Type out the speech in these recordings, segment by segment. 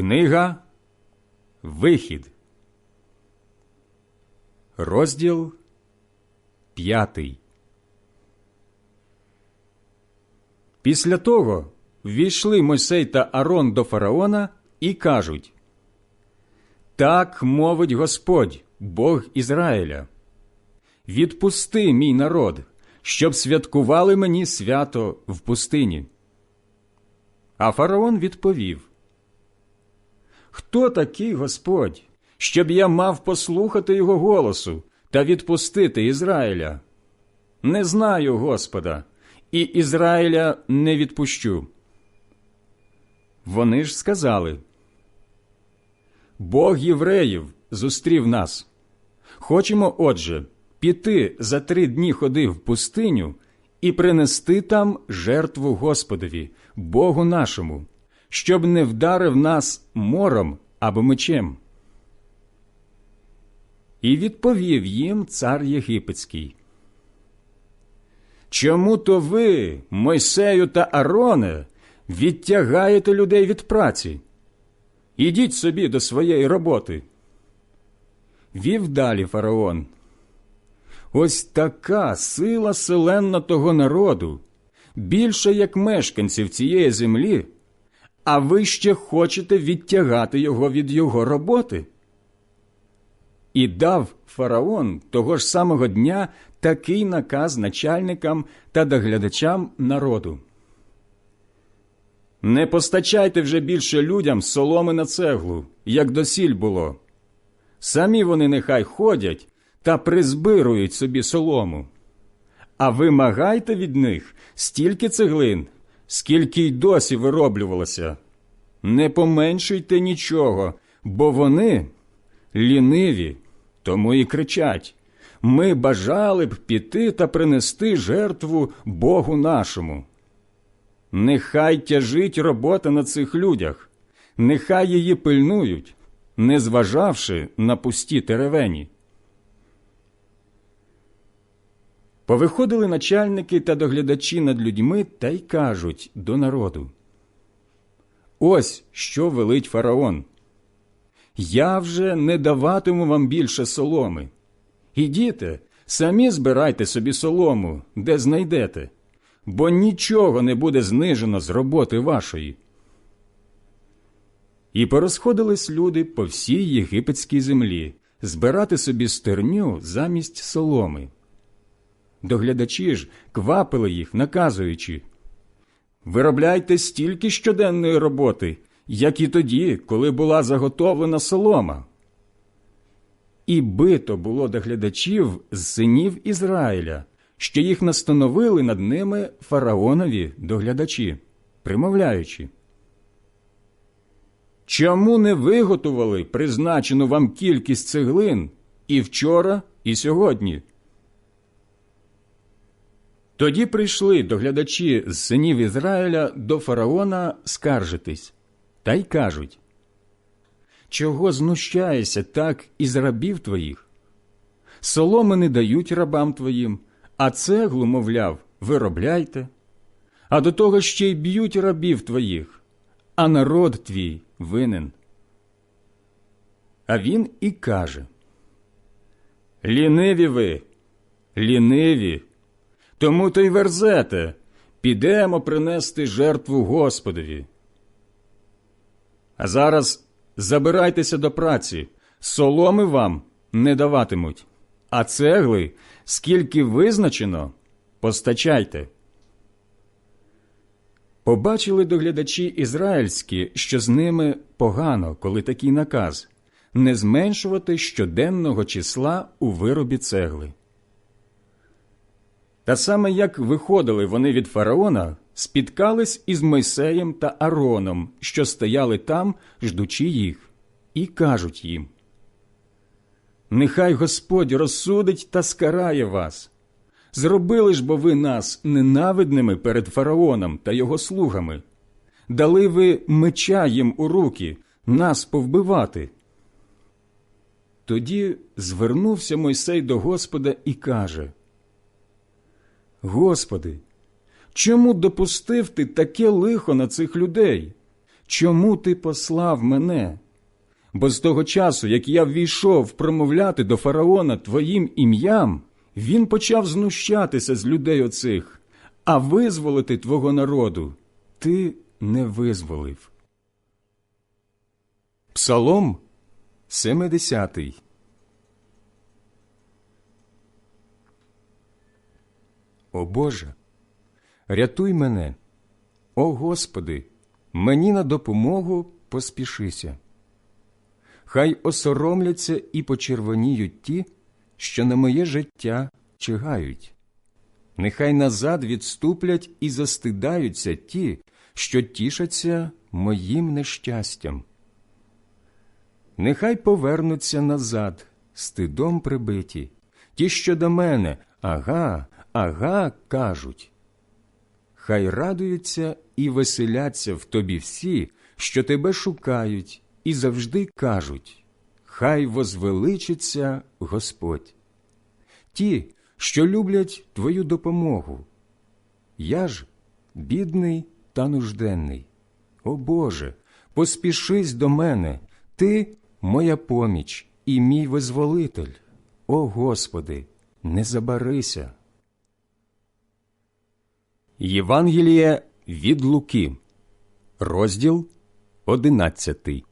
Книга Вихід, розділ п'ятий. Після того ввійшли Мойсей та Арон до фараона і кажуть: Так мовить Господь, Бог Ізраїля. Відпусти мій народ, щоб святкували мені свято в пустині. А фараон відповів: Хто такий Господь, щоб я мав послухати його голосу та відпустити Ізраїля? Не знаю Господа, і Ізраїля не відпущу. Вони ж сказали: Бог євреїв зустрів нас. Хочемо, отже, піти за три дні ходи в пустиню і принести там жертву Господові, Богу нашому, щоб не вдарив нас мором або мечем. І відповів їм цар Єгипетський. Чому то ви, Мойсею та Ароне, відтягаєте людей від праці? Ідіть собі до своєї роботи. Вів далі фараон. Ось така сила селенна того народу, більше як мешканців цієї землі, а ви ще хочете відтягати його від його роботи. І дав фараон того ж самого дня такий наказ начальникам та доглядачам народу. Не постачайте вже більше людям соломи на цеглу, як досіль було. Самі вони нехай ходять та призбирують собі солому. А вимагайте від них стільки цеглин, скільки й досі вироблювалося. Не поменшуйте нічого, бо вони ліниві, тому і кричать ми бажали б піти та принести жертву Богу нашому. Нехай тяжить робота на цих людях, нехай її пильнують, не зважавши на пусті теревені. Повиходили начальники та доглядачі над людьми та й кажуть до народу. Ось що велить фараон. Я вже не даватиму вам більше соломи. Ідіте, самі збирайте собі солому, де знайдете, бо нічого не буде знижено з роботи вашої. І порозходились люди по всій єгипетській землі збирати собі стерню замість соломи. Доглядачі ж квапили їх, наказуючи Виробляйте стільки щоденної роботи, як і тоді, коли була заготовлена солома. І бито було доглядачів з синів Ізраїля, що їх настановили над ними фараонові доглядачі, примовляючи. Чому не виготовили призначену вам кількість цеглин і вчора, і сьогодні? Тоді прийшли доглядачі з синів Ізраїля до фараона скаржитись, та й кажуть Чого знущаєшся так із рабів твоїх? Соломи не дають рабам твоїм, а цеглу, мовляв, виробляйте, а до того ще й б'ють рабів твоїх, а народ твій винен. А він і каже Ліниві ви, ліниві. Тому то й верзете, підемо принести жертву Господові. А зараз забирайтеся до праці, соломи вам не даватимуть, а цегли, скільки визначено, постачайте. Побачили доглядачі ізраїльські, що з ними погано, коли такий наказ не зменшувати щоденного числа у виробі цегли. Та саме як виходили вони від фараона, спіткались із Мойсеєм та Ароном, що стояли там, ждучи їх, і кажуть їм Нехай Господь розсудить та скарає вас. Зробили ж бо ви нас ненавидними перед фараоном та його слугами, дали ви меча їм у руки, нас повбивати. Тоді звернувся Мойсей до Господа і каже Господи, чому допустив ти таке лихо на цих людей? чому ти послав мене? Бо з того часу, як я ввійшов промовляти до фараона твоїм ім'ям, він почав знущатися з людей оцих, а визволити твого народу ти не визволив. Псалом 70 О Боже, рятуй мене, о Господи, мені на допомогу поспішися. Хай осоромляться і почервоніють ті, що на моє життя чигають. Нехай назад відступлять і застидаються ті, що тішаться моїм нещастям. Нехай повернуться назад, стидом прибиті, ті, що до мене, ага, ага, кажуть. Хай радуються і веселяться в тобі всі, що тебе шукають, і завжди кажуть Хай возвеличиться Господь. Ті, що люблять твою допомогу. Я ж бідний та нужденний. О Боже, поспішись до мене, Ти моя поміч і мій визволитель. О Господи, не забарися. Євангеліє від Луки, розділ одинадцятий.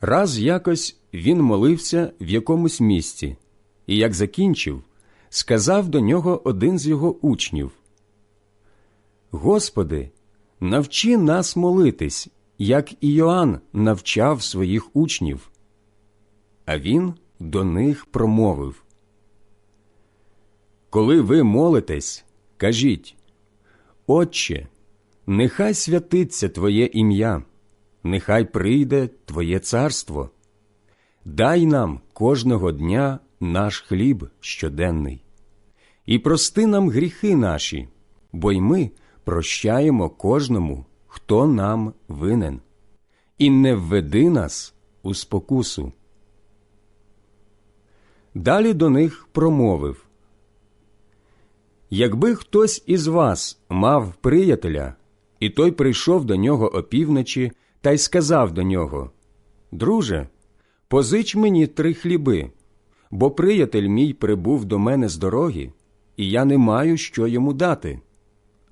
Раз якось він молився в якомусь місці, і як закінчив, сказав до нього один з його учнів: Господи, навчи нас молитись, як і Йоанн навчав своїх учнів. А він до них промовив: Коли ви молитесь, кажіть, Отче, нехай святиться Твоє ім'я нехай прийде Твоє царство. Дай нам кожного дня наш хліб щоденний, і прости нам гріхи наші, бо й ми прощаємо кожному, хто нам винен, і не введи нас у спокусу. Далі до них промовив Якби хтось із вас мав приятеля, і той прийшов до нього опівночі та й сказав до нього Друже, позич мені три хліби, бо приятель мій прибув до мене з дороги, і я не маю що йому дати.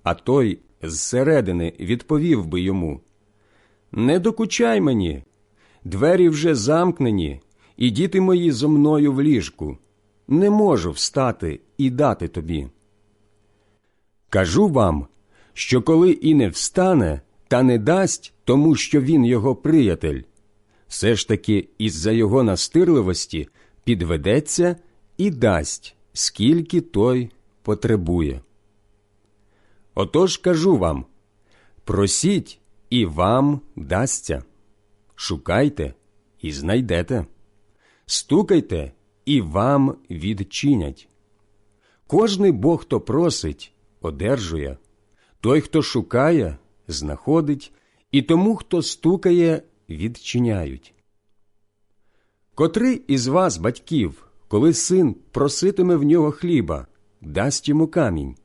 А той зсередини відповів би йому Не докучай мені, двері вже замкнені, і діти мої зо мною в ліжку. Не можу встати і дати тобі. Кажу вам, що коли і не встане, та не дасть тому, що він його приятель, все ж таки із за його настирливості підведеться і дасть, скільки той потребує. Отож кажу вам просіть, і вам дасться, шукайте і знайдете, стукайте, і вам відчинять. Кожний бог, хто просить, одержує, той, хто шукає, знаходить, і тому, хто стукає, відчиняють. Котрий із вас, батьків, коли син проситиме в нього хліба, дасть йому камінь,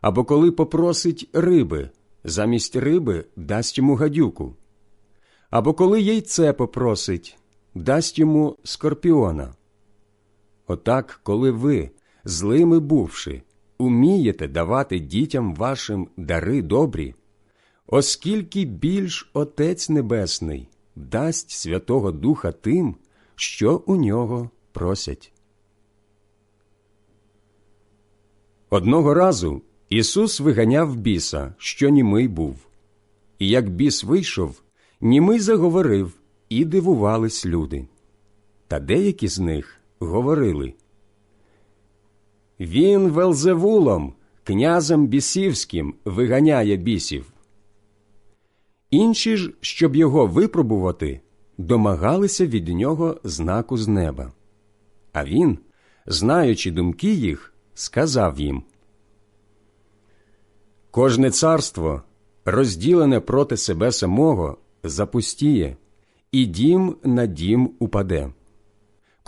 або коли попросить риби, замість риби дасть йому гадюку, або коли яйце попросить, дасть йому скорпіона. Отак, коли ви, злими бувши, умієте давати дітям вашим дари добрі, оскільки більш Отець Небесний дасть Святого Духа тим, що у нього просять. Одного разу Ісус виганяв біса, що німий був. І як біс вийшов, німий заговорив, і дивувались люди. Та деякі з них говорили Він Велзевулом, князем бісівським, виганяє бісів. Інші ж, щоб його випробувати, домагалися від нього знаку з неба. А він, знаючи думки їх, сказав їм Кожне царство, розділене проти себе самого, запустіє, і дім на дім упаде.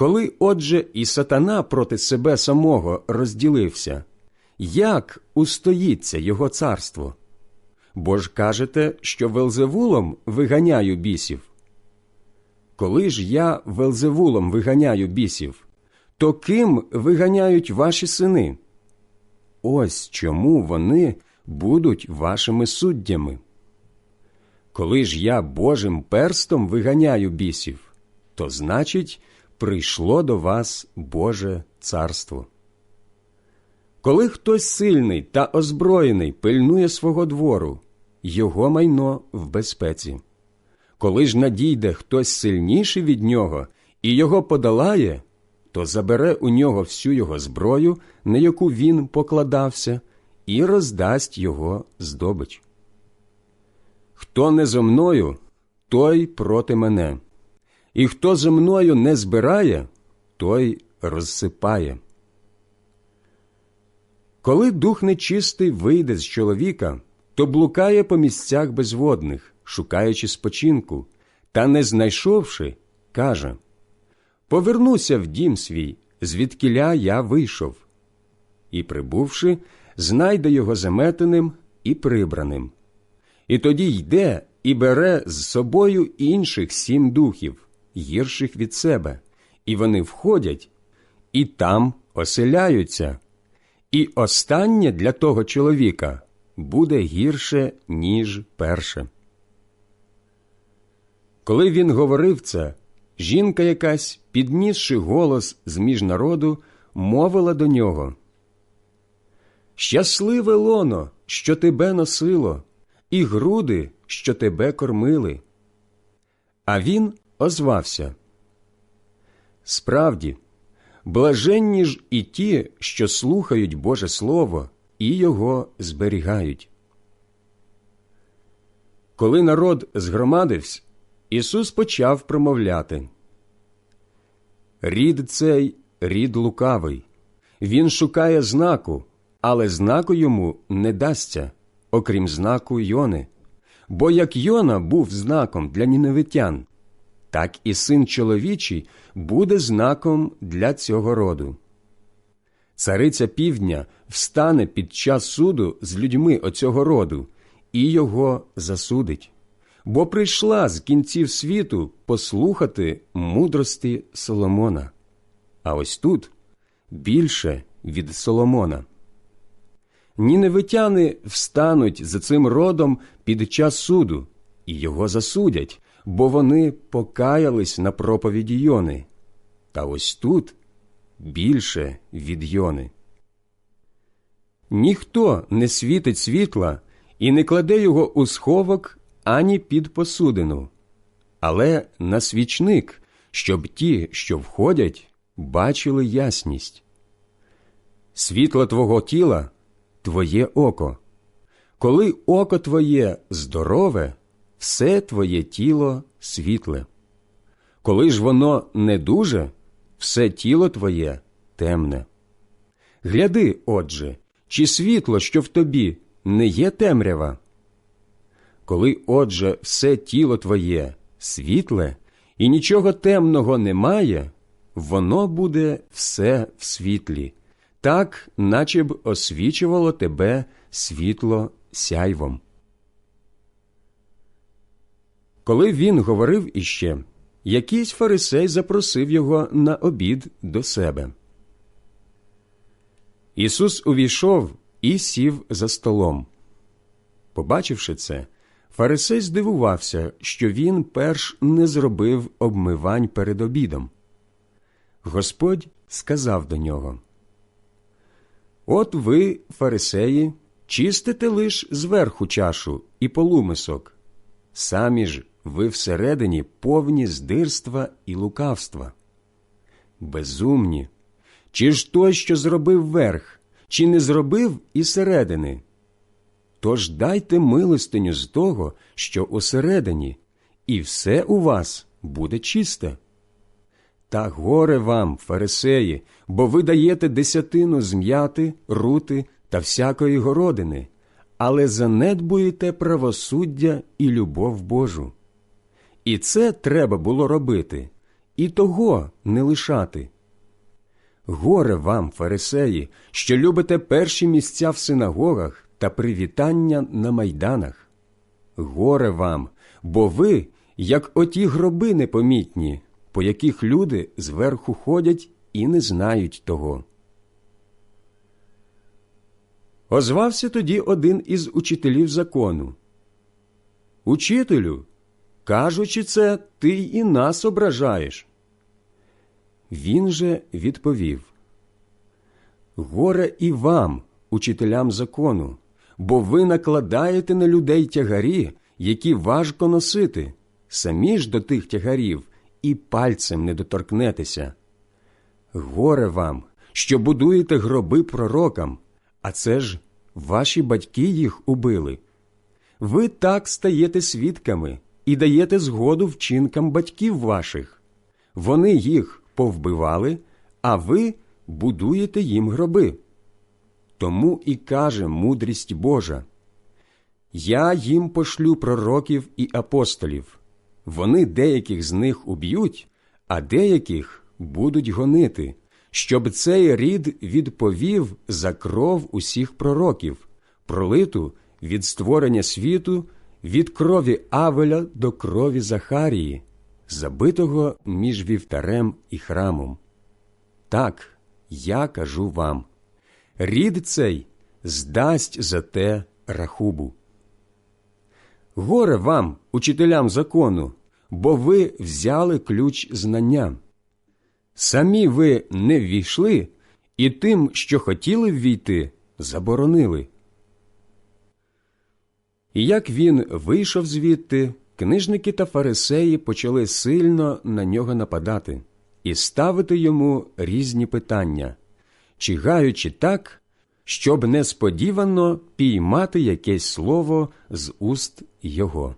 Коли, отже, і сатана проти себе самого розділився, як устоїться його царство? бо ж кажете, що Велзевулом виганяю бісів. Коли ж я Велзевулом виганяю бісів, то ким виганяють ваші сини? Ось чому вони будуть вашими суддями. Коли ж я Божим перстом виганяю бісів, то значить, прийшло до вас Боже царство. Коли хтось сильний та озброєний пильнує свого двору, його майно в безпеці. Коли ж надійде хтось сильніший від нього і його подолає, то забере у нього всю його зброю, на яку він покладався, і роздасть його здобич. Хто не зо мною, той проти мене, і хто зо мною не збирає, той розсипає. Коли дух нечистий вийде з чоловіка, то блукає по місцях безводних, шукаючи спочинку, та, не знайшовши, каже Повернуся в дім свій, звідкіля я вийшов. І, прибувши, знайде його заметеним і прибраним. І тоді йде і бере з собою інших сім духів, гірших від себе, і вони входять, і там оселяються. І останнє для того чоловіка буде гірше, ніж перше. Коли він говорив це, жінка якась, піднісши голос з між народу, мовила до нього Щасливе лоно, що тебе носило, і груди, що тебе кормили. А він озвався. Справді, блаженні ж і ті, що слухають Боже Слово і його зберігають. Коли народ згромадився, Ісус почав промовляти. Рід цей рід лукавий, він шукає знаку, але знаку йому не дасться, окрім знаку Йони. Бо як Йона був знаком для ніневитян, так і син чоловічий буде знаком для цього роду. Цариця півдня встане під час суду з людьми оцього роду і його засудить, бо прийшла з кінців світу послухати мудрості Соломона. А ось тут більше від Соломона. Ніневитяни встануть за цим родом під час суду і його засудять, бо вони покаялись на проповіді Йони. Та ось тут більше від Йони. Ніхто не світить світла і не кладе його у сховок ані під посудину, але на свічник, щоб ті, що входять, бачили ясність. Світло твого тіла твоє око. Коли око твоє здорове, все твоє тіло світле. Коли ж воно не дуже, все тіло твоє темне. Гляди, отже, чи світло, що в тобі, не є темрява. Коли, отже, все тіло твоє світле і нічого темного немає, воно буде все в світлі, так, наче б освічувало тебе світло сяйвом. Коли він говорив іще, якийсь фарисей запросив його на обід до себе. Ісус увійшов і сів за столом. Побачивши це, фарисей здивувався, що він перш не зробив обмивань перед обідом. Господь сказав до нього От ви, фарисеї, чистите лиш зверху чашу і полумисок, самі ж ви всередині повні здирства і лукавства. Безумні, чи ж той, що зробив верх, чи не зробив і середини? Тож дайте милостиню з того, що усередині, і все у вас буде чисте. Та горе вам, фарисеї, бо ви даєте десятину з м'яти, рути та всякої городини, але занедбуєте правосуддя і любов Божу. І це треба було робити, і того не лишати. Горе вам, фарисеї, що любите перші місця в синагогах та привітання на майданах, горе вам, бо ви, як оті гроби непомітні, по яких люди зверху ходять і не знають того. Озвався тоді один із учителів закону. Учителю, кажучи це, ти і нас ображаєш. Він же відповів Горе і вам, учителям закону, бо ви накладаєте на людей тягарі, які важко носити, самі ж до тих тягарів і пальцем не доторкнетеся. Горе вам, що будуєте гроби пророкам, а це ж ваші батьки їх убили. Ви так стаєте свідками і даєте згоду вчинкам батьків ваших. Вони їх повбивали, а ви будуєте їм гроби. Тому і каже мудрість Божа Я їм пошлю пророків і апостолів. Вони деяких з них уб'ють, а деяких будуть гонити, щоб цей рід відповів за кров усіх пророків, пролиту від створення світу, від крові Авеля до крові Захарії, забитого між вівтарем і храмом. Так, я кажу вам рід цей здасть за те рахубу. Горе вам, учителям закону, бо ви взяли ключ знання. Самі ви не ввійшли, і тим, що хотіли ввійти, заборонили. І як він вийшов звідти, книжники та фарисеї почали сильно на нього нападати і ставити йому різні питання, чигаючи так, щоб несподівано піймати якесь слово з уст його.